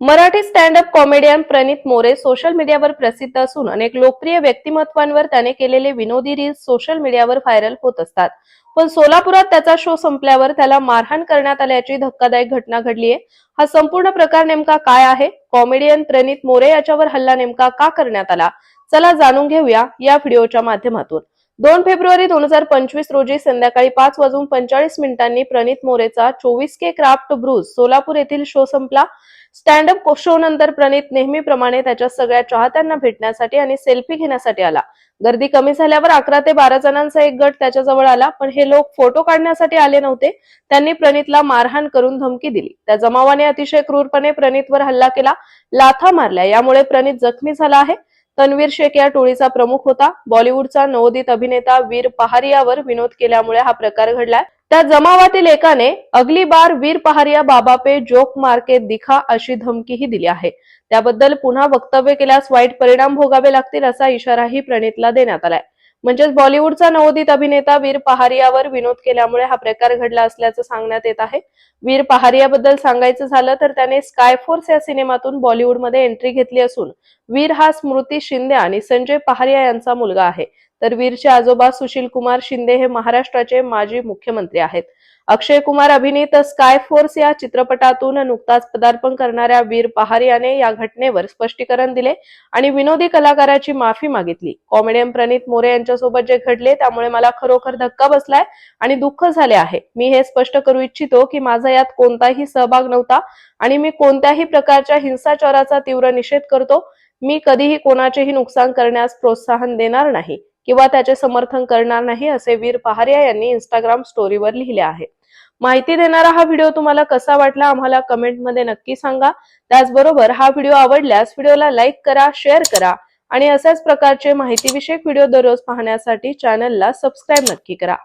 Marathi stand up comedian Pranit More social मीडियावर प्रसिद्ध असून अनेक लोकप्रिय व्यक्तिमत्वांवर त्याने केलेले विनोदी रील्स सोशल मीडियावर व्हायरल होत असतात. पण सोलापुरात त्याचा शो संपल्यावर त्याला मारहाण करण्यात आल्याची धक्कादायक घटना घडली आहे हा संपूर्ण प्रकार नेमका काय आहे? कॉमेडियन प्रणित मोरे याच्यावर हल्ला नेमका का करण्यात आला? चला जाणून घेऊया या व्हिडिओच्या माध्यमातून. दोन फेब्रुवारी दोन हजार पंचवीस रोजी संध्याकाळी पाच वाजून पंचेचाळीस मिनिटांनी प्रणित मोरेचा चोवीस के क्राफ्ट ब्रूज सोलापूर येथील शो संपला. स्टँडअप शो नंतर प्रणित नेहमीप्रमाणे त्याच्या सगळ्या चाहत्यांना भेटण्यासाठी आणि सेल्फी घेण्यासाठी आला. गर्दी कमी झाल्यावर अकरा ते बारा जणांचा एक गट त्याच्याजवळ आला पण हे लोक फोटो काढण्यासाठी आले नव्हते. त्यांनी प्रणितला मारहाण करून धमकी दिली. त्या जमावाने अतिशय क्रूरपणे प्रणितवर हल्ला केला लाथा मारल्या. यामुळे प्रणित जखमी झाला आहे. तन्वीर शेख या टोळीचा प्रमुख होता. बॉलिवूडचा नवोदित अभिनेता वीर पहारियावर विनोद केल्यामुळे हा प्रकार घडलाय त्या जमावातील एकाने अगली बार वीर पहारिया बाबा पे जोक मार्के दिखा अशी धमकीही दिली आहे. त्याबद्दल पुन्हा वक्तव्य केल्यास वाईट परिणाम भोगावे लागतील असा इशाराही प्रणितला देण्यात आलाय. म्हणजेच बॉलिवूडचा नवोदित अभिनेता वीर पहारियावर विनोद केल्यामुळे हा प्रकार घडला असल्याचं सांगण्यात येत आहे. वीर पहारियाबद्दल सांगायचं झालं तर त्याने स्कायफोर्स या सिनेमातून बॉलिवूडमध्ये एंट्री घेतली असून वीर हा स्मृती शिंदे आणि संजय पहारिया यांचा मुलगा आहे. तर वीरचे आजोबा सुशील कुमार शिंदे हे महाराष्ट्राचे माजी मुख्यमंत्री आहेत. अक्षय कुमार अभिनीत स्काय फोर्स या चित्रपटातून नुकताच पदार्पण करणाऱ्या वीर पहारियाने या घटनेवर स्पष्टीकरण दिले आणि विनोदी कलाकाराची माफी मागितली. कॉमेडियन प्रणित मोरे यांच्यासोबत जे घडले त्यामुळे मला खरोखर धक्का बसलाय आणि दुःख झाले आहे. मी हे स्पष्ट करू इच्छितो की माझा यात कोणताही सहभाग नव्हता आणि मी कोणत्याही प्रकारच्या हिंसाचाराचा तीव्र निषेध करतो. मी कधीही कोणाचेही नुकसान करण्यास प्रोत्साहन देणार नाही. किंवा त्याचे समर्थन करणार नाही असे वीर पहारिया यांनी इंस्टाग्राम स्टोरीवर लिहिले आहे. माहिती देणारा हा व्हिडिओ तुम्हाला कसा वाटला आम्हाला कमेंटमध्ये नक्की सांगा. त्याचबरोबर हा व्हिडिओ आवडल्यास व्हिडिओला लाईक करा शेअर करा आणि अशाच प्रकारचे माहितीविषयक व्हिडिओ दररोज पाहण्यासाठी चॅनलला सबस्क्राईब नक्की करा.